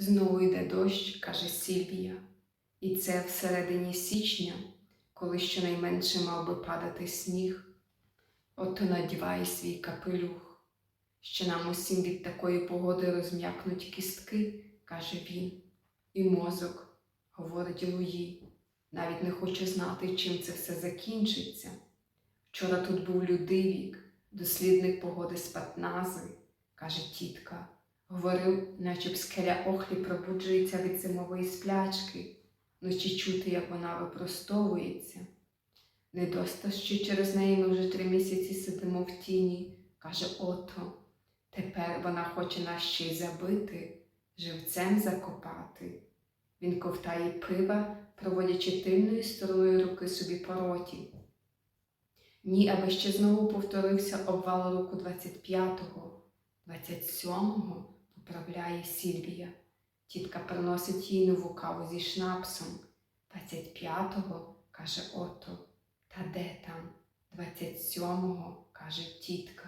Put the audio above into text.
Знову йде дощ, каже Сільвія, і це всередині січня, коли щонайменше мав би падати сніг. Ото надівай свій капелюх, що нам усім від такої погоди розм'якнуть кістки, каже він, і мозок, говорить Луї, навіть не хоче знати, чим це все закінчиться. Вчора тут був Людивік, дослідник погоди з Патнази, каже тітка. Говорив, наче б скеля Охлі пробуджується від зимової сплячки, вночі чути, як вона випростовується. Недоста, що через неї ми вже три місяці сидимо в тіні, каже Ото. Тепер вона хоче нас ще й забити, живцем закопати. Він ковтає пива, проводячи тильною стороною руки собі по роті. Ні, аби ще знову повторився обвал року 25-го, 27-го поправляє Сільвія. Тітка приносить їй нову каву зі шнапсом. 25-го, каже Ото. Та де там? 27-го, каже тітка.